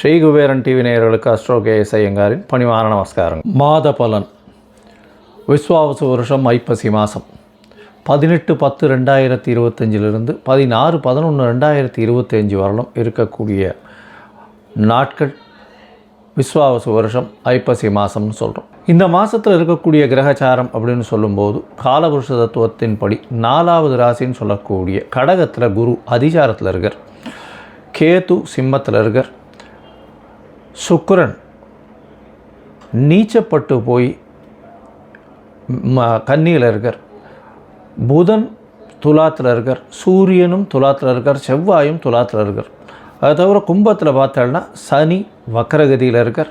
Sri Kuberan TV நேயர்களுக்கு astro KS ஐயங்காரின் பணிவான நமஸ்காரம் மாத பலன் விஸ்வாவசு வருஷம் ஐப்பசி மாதம் பதினெட்டு பத்து ரெண்டாயிரத்தி இருபத்தஞ்சிலிருந்து பதினாறு பதினொன்று ரெண்டாயிரத்தி இருபத்தஞ்சி வரலும் இருக்கக்கூடிய நாட்கள் விஸ்வாவசு வருஷம் ஐப்பசி மாதம்னு சொல்கிறோம் இந்த மாதத்தில் இருக்கக்கூடிய கிரகச்சாரம் அப்படின்னு சொல்லும்போது காலபுருஷ தத்துவத்தின்படி நாலாவது ராசின்னு சொல்லக்கூடிய கடகத்தில் குரு அதிசாரத்தில் இருக்கார். கேது சிம்மத்தில் இருக்கார். சுக்கரன் நீச்சப்பட்டு போய் ம- கன்னியில் இருக்கார். புதன் துலாத்தில் இருக்கார். சூரியனும் துலாத்தில் இருக்கார். செவ்வாயும் துலாத்தில் இருக்கார். அது தவிர கும்பத்தில் பார்த்தோன்னா சனி வக்கரகதியில் இருக்கார்.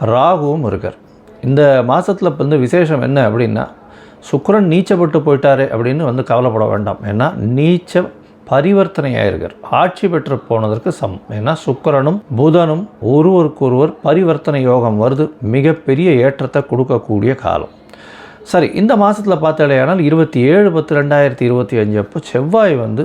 ராகுவும் இருக்கார். இந்த மாதத்தில் வந்து விசேஷம் என்ன அப்படின்னா சுக்கரன் நீச்சப்பட்டு போயிட்டாரு அப்படின்னு வந்து கவலைப்பட வேண்டாம். ஏன்னா நீச்ச பரிவர்த்தனையாயிருக்கார் ஆட்சி பெற்று போனதற்கு சமம். ஏன்னா சுக்கரனும் புதனும் ஒருவருக்கொருவர் பரிவர்த்தனை யோகம் வருது. மிகப்பெரிய ஏற்றத்தை கொடுக்கக்கூடிய காலம். சரி இந்த மாதத்தில் பார்த்தாலேயானால் இருபத்தி ஏழு பத்து ரெண்டாயிரத்தி இருபத்தி அஞ்சு அப்போ செவ்வாய் வந்து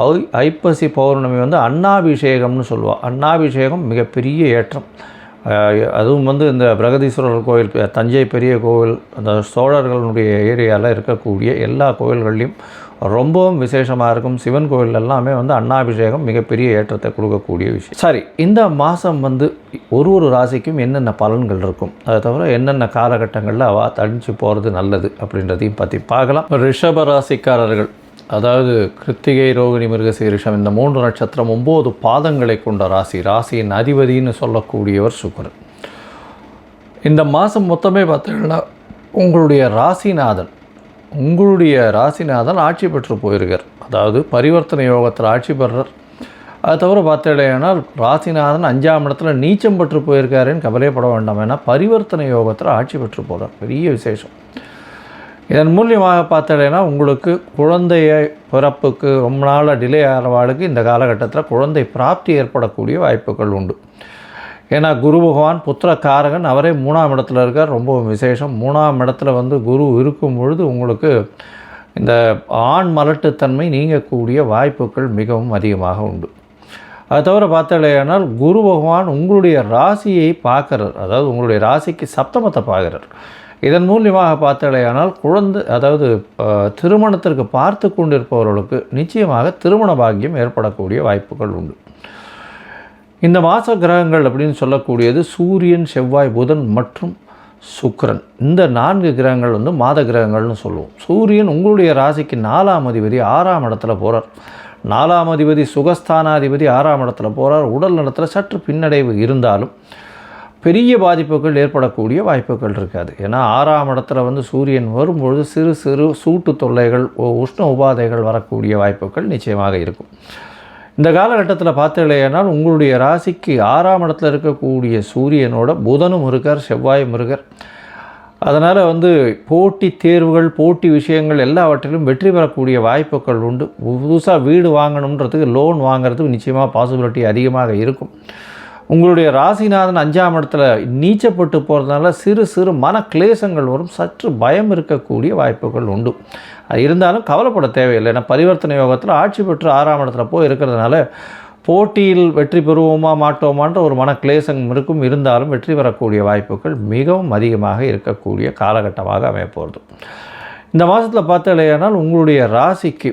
ஐ ஐப்பசி பௌர்ணமி வந்து அண்ணாபிஷேகம்னு சொல்லுவாள் அண்ணாபிஷேகம் மிகப்பெரிய ஏற்றம். அதுவும் வந்து இந்த பிரகதீஸ்வரர் கோயில் தஞ்சை பெரிய கோவில் அந்த சோழர்களுடைய ஏரியாவில் இருக்கக்கூடிய எல்லா கோயில்கள்லையும் ரொம்பவும் விசேஷமாக இருக்கும். சிவன் கோயில் எல்லாமே வந்து அன்னாபிஷேகம் மிகப்பெரிய ஏற்றத்தை கொடுக்கக்கூடிய விஷயம். சரி இந்த மாதம் வந்து ஒரு ஒரு ராசிக்கும் என்னென்ன பலன்கள் இருக்கும்? அதை தவிர என்னென்ன காலகட்டங்களில் அவ தடிச்சு போகிறது நல்லது அப்படின்றதையும் பற்றி பார்க்கலாம். ரிஷப ராசிக்காரர்கள். அதாவது கிருத்திகை ரோகிணி மிருகசீரிஷம் இந்த மூன்று நட்சத்திரம் ஒம்பது பாதங்களை கொண்ட ராசி. ராசியின் அதிபதின்னு சொல்லக்கூடியவர் சுக்கரன். இந்த மாதம் மொத்தமே பார்த்தீங்கன்னா உங்களுடைய ராசிநாதன் உங்களுடைய ராசிநாதன் ஆட்சி பெற்று போயிருக்கார். அதாவது பரிவர்த்தனை யோகத்தில் ஆட்சி பெறுறார் அது தவிர பார்த்தேனால் ராசிநாதன் அஞ்சாம் இடத்துல நீச்சம் பெற்று போயிருக்காருன்னு கவலைப்பட வேண்டாம். ஏன்னா பரிவர்த்தனை யோகத்தில் ஆட்சி பெற்று போகிறார் பெரிய விசேஷம். இதன் மூலியமாக பார்த்தீங்கன்னா உங்களுக்கு குழந்தைய பிறப்புக்கு ரொம்ப நாளாக டிலே ஆகிறவாளுக்கு இந்த காலகட்டத்தில் குழந்தை பிராப்தி ஏற்படக்கூடிய வாய்ப்புகள் உண்டு. ஏன்னா குரு பகவான் புத்திரக்காரகன் அவரே மூணாம் இடத்துல இருக்கார் ரொம்ப விசேஷம். மூணாம் இடத்துல வந்து குரு இருக்கும் பொழுது உங்களுக்கு இந்த ஆண் மலட்டுத்தன்மை நீங்கக்கூடிய வாய்ப்புகள் மிகவும் அதிகமாக உண்டு. அது தவிர பார்த்தாலேயானால் குரு பகவான் உங்களுடைய ராசியை பார்க்குறார். அதாவது உங்களுடைய ராசிக்கு சப்தமத்தை பார்க்குறார். இதன் மூலியமாக பார்த்தாலேயானால் குழந்தை அதாவது திருமணத்திற்கு பார்த்து கொண்டிருப்பவர்களுக்கு நிச்சயமாக திருமண பாக்கியம் ஏற்படக்கூடிய வாய்ப்புகள் உண்டு. இந்த மாத கிரகங்கள் அப்படின்னு சொல்லக்கூடியது சூரியன் செவ்வாய் புதன் மற்றும் சுக்கரன். இந்த நான்கு கிரகங்கள் வந்து மாத கிரகங்கள்னு சொல்லுவோம். சூரியன் உங்களுடைய ராசிக்கு நாலாம் அதிபதி ஆறாம் இடத்துல போகிறார் நாலாம் அதிபதி சுகஸ்தானாதிபதி ஆறாம் இடத்துல போகிறார் உடல் நலத்தில் சற்று பின்னடைவு இருந்தாலும் பெரிய பாதிப்புகள் ஏற்படக்கூடிய வாய்ப்புகள் இருக்காது. ஏன்னா ஆறாம் இடத்துல வந்து சூரியன் வரும்பொழுது சிறு சிறு சூட்டு தொல்லைகள் உஷ்ண உபாதைகள் வரக்கூடிய வாய்ப்புகள் நிச்சயமாக இருக்கும். இந்த காலகட்டத்தில் பார்த்தீங்களேனால் உங்களுடைய ராசிக்கு ஆறாம் இடத்துல இருக்கக்கூடிய சூரியனோட புதனும் இருக்கார் செவ்வாயும் இருக்கார். அதனால் வந்து போட்டி தேர்வுகள் போட்டி விஷயங்கள் எல்லாவற்றிலும் வெற்றி பெறக்கூடிய வாய்ப்புகள் உண்டு. புதுசாக வீடு வாங்கணுன்றதுக்கு லோன் வாங்குறதுக்கு நிச்சயமாக பாசிபிலிட்டி அதிகமாக இருக்கும். உங்களுடைய ராசிநாதன் அஞ்சாம் இடத்துல நீச்சப்பட்டு போகிறதுனால சிறு சிறு மன கிளேசங்கள் வரும். சற்று பயம் இருக்கக்கூடிய வாய்ப்புகள் உண்டு. அது இருந்தாலும் கவலைப்பட தேவையில்லை. ஏன்னா பரிவர்த்தனை யோகத்தில் ஆட்சி பெற்று ஆறாம் இடத்துல போய் இருக்கிறதுனால போட்டியில் வெற்றி பெறுவோமா மாட்டோமான்ற ஒரு மன கிளேசம் இருக்கும். இருந்தாலும் வெற்றி பெறக்கூடிய வாய்ப்புகள் மிகவும் அதிகமாக இருக்கக்கூடிய காலகட்டமாக அமையப்போகிறது இந்த மாதத்தில் பார்த்தாலேயானால் உங்களுடைய ராசிக்கு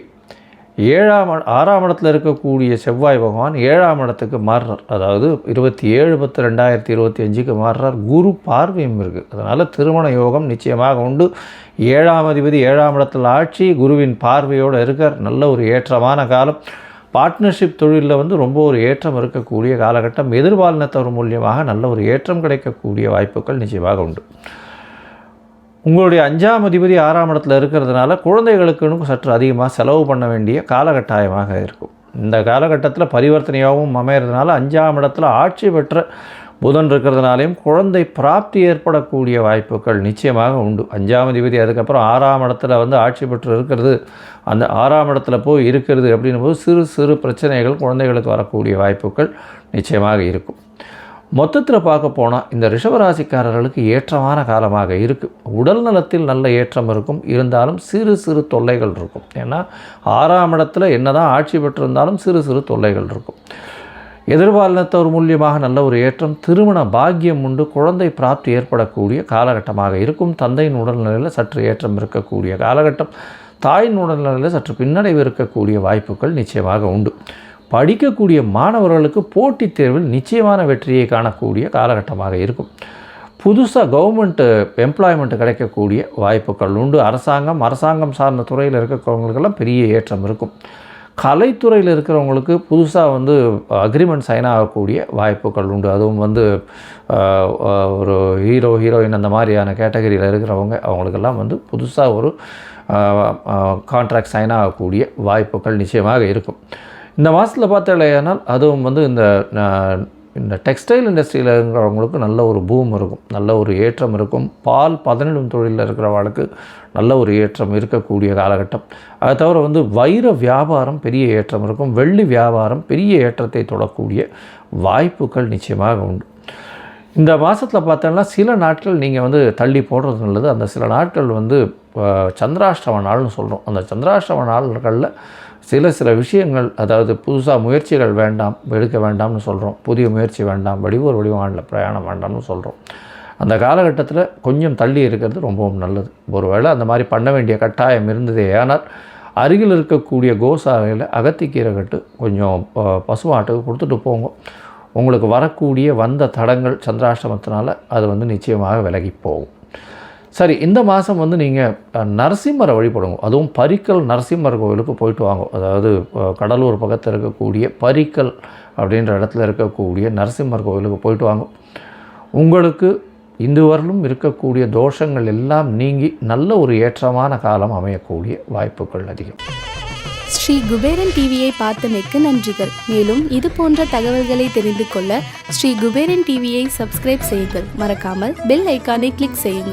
ஏழாம் ஆறாம் இடத்துல இருக்கக்கூடிய செவ்வாய் பகவான் ஏழாம் இடத்துக்கு மாறுறார். அதாவது இருபத்தி ஏழு பத்து ரெண்டாயிரத்தி இருபத்தி அஞ்சுக்கு மாறுறார். குரு பார்வையும் இருக்குது அதனால் திருமண யோகம் நிச்சயமாக உண்டு. ஏழாம் அதிபதி ஏழாம் இடத்துல ஆட்சி குருவின் பார்வையோடு இருக்கார். நல்ல ஒரு ஏற்றமான காலம். பார்ட்னர்ஷிப் தொழிலில் வந்து ரொம்ப ஒரு ஏற்றம் இருக்கக்கூடிய காலகட்டம். எதிர்பாலினத்தவர் மூலியமாக நல்ல ஒரு ஏற்றம் கிடைக்கக்கூடிய வாய்ப்புகள் நிச்சயமாக உண்டு. உங்களுடைய அஞ்சாம் அதிபதி ஆறாம் இடத்துல இருக்கிறதுனால குழந்தைகளுக்குன்னு சற்று அதிகமாக செலவு பண்ண வேண்டிய காலகட்டாயமாக இருக்கும். இந்த காலகட்டத்தில் பரிவர்த்தனையாகவும் அமைகிறதுனால அஞ்சாம் இடத்துல ஆட்சி பெற்ற புதன் இருக்கிறதுனாலையும் குழந்தை பிராப்தி ஏற்படக்கூடிய வாய்ப்புகள் நிச்சயமாக உண்டு. அஞ்சாம் அதிபதி அதுக்கப்புறம் ஆறாம் இடத்துல வந்து ஆட்சி பெற்று இருக்கிறது அந்த ஆறாம் இடத்துல போய் இருக்கிறது அப்படின்னும் போது சிறு சிறு பிரச்சனைகள் குழந்தைகளுக்கு வரக்கூடிய வாய்ப்புகள் நிச்சயமாக இருக்கும். மொத்தத்தில் பார்க்க போனால் இந்த ரிஷபராசிக்காரர்களுக்கு ஏற்றமான காலமாக இருக்குது உடல் நலத்தில் நல்ல ஏற்றம் இருக்கும். இருந்தாலும் சிறு சிறு தொல்லைகள் இருக்கும். ஏன்னா ஆறாம் இடத்துல என்னதான் ஆட்சி பெற்றிருந்தாலும் சிறு சிறு தொல்லைகள் இருக்கும். எதிர்பாலினத்தவர் மூலியமாக நல்ல ஒரு ஏற்றம் திருமண பாக்கியம் உண்டு. குழந்தை பிராப்தி ஏற்படக்கூடிய காலகட்டமாக இருக்கும். தந்தையின் உடல்நிலையில் சற்று ஏற்றம் இருக்கக்கூடிய காலகட்டம். தாயின் உடல்நிலையில் சற்று பின்னடைவு இருக்கக்கூடிய வாய்ப்புகள் நிச்சயமாக உண்டு. படிக்கக்கூடிய மாணவர்களுக்கு போட்டித் தேர்வில் நிச்சயமான வெற்றியை காணக்கூடிய காலகட்டமாக இருக்கும். புதுசாக கவர்மெண்ட்டு எம்ப்ளாய்மெண்ட் கிடைக்கக்கூடிய வாய்ப்புகள் உண்டு. அரசாங்கம் அரசாங்கம் சார்ந்த துறையில் இருக்கிறவங்களுக்கெல்லாம் பெரிய ஏற்றம் இருக்கும். கலைத்துறையில் இருக்கிறவங்களுக்கு புதுசாக வந்து அக்ரிமெண்ட் சைன் ஆகக்கூடிய வாய்ப்புகள் உண்டு. அதுவும் வந்து ஒரு ஹீரோ ஹீரோயின் அந்த மாதிரியான கேட்டகரியில் இருக்கிறவங்க அவங்களுக்கெல்லாம் வந்து புதுசாக ஒரு கான்ட்ராக்ட் சைன் ஆகக்கூடிய வாய்ப்புகள் நிச்சயமாக இருக்கும். இந்த மாதத்தில் பார்த்தாலேயானால் அதுவும் வந்து இந்த இந்த டெக்ஸ்டைல் இண்டஸ்ட்ரியில் இருக்கிறவங்களுக்கு நல்ல ஒரு பூம் இருக்கும் நல்ல ஒரு ஏற்றம் இருக்கும். பால் பதனிடும் தொழிலில் இருக்கிறவங்களுக்கு நல்ல ஒரு ஏற்றம் இருக்கக்கூடிய காலகட்டம். அதை தவிர வந்து வைர வியாபாரம் பெரிய ஏற்றம் இருக்கும். வெள்ளி வியாபாரம் பெரிய ஏற்றத்தை தொடக்கூடிய வாய்ப்புகள் நிச்சயமாக உண்டு. இந்த மாதத்தில் பார்த்தோம்னா சில நாட்கள் நீங்கள் வந்து தள்ளி போடுறது நல்லது. அந்த சில நாட்கள் வந்து சந்திராஷ்டம நாள்னு சொல்கிறோம் அந்த சந்திராஷ்டம நாள்களில் சில சில விஷயங்கள் அதாவது புதுசாக முயற்சிகள் வேண்டாம் எடுக்க வேண்டாம்னு சொல்கிறோம் புதிய முயற்சி வேண்டாம் வடிவோர் வடிவானில் பிரயாணம் வேண்டாம்னு சொல்கிறோம் அந்த காலகட்டத்தில் கொஞ்சம் தள்ளி இருக்கிறது ரொம்பவும் நல்லது. ஒருவேளை அந்த மாதிரி பண்ண வேண்டிய கட்டாயம் இருந்ததே ஆனால் அருகில் இருக்கக்கூடிய கோசாலையில் அகத்திக்கீரை கட்டு கொஞ்சம் பசுமாட்டுக்கு கொடுத்துட்டு போங்க. உங்களுக்கு வரக்கூடிய வந்த தடங்கள் சந்திராஷ்டமத்தினால அது வந்து நிச்சயமாக விலகி போகும். சரி இந்த மாதம் வந்து நீங்கள் நரசிம்மரை வழிபடுங்க. அதுவும் பரிக்கல் நரசிம்மர் கோவிலுக்கு போயிட்டு வாங்க. அதாவது கடலூர் பக்கத்தில் இருக்கக்கூடிய பரிக்கல் அப்படின்ற இடத்துல இருக்கக்கூடிய நரசிம்மர் கோவிலுக்கு போயிட்டு வாங்க. உங்களுக்கு இந்து வரலும் இருக்கக்கூடிய தோஷங்கள் எல்லாம் நீங்கி நல்ல ஒரு ஏற்றமான காலம் அமையக்கூடிய வாய்ப்புகள் அதிகம். ஸ்ரீ குபேரன் டிவியை பார்த்தமைக்கு நன்றிகள். மேலும் இது போன்ற தகவல்களை தெரிந்து கொள்ள ஸ்ரீ குபேரன் டிவியை சப்ஸ்கிரைப் செய்யுங்கள். மறக்காமல் பெல் ஐக்கானை கிளிக் செய்யுங்கள்.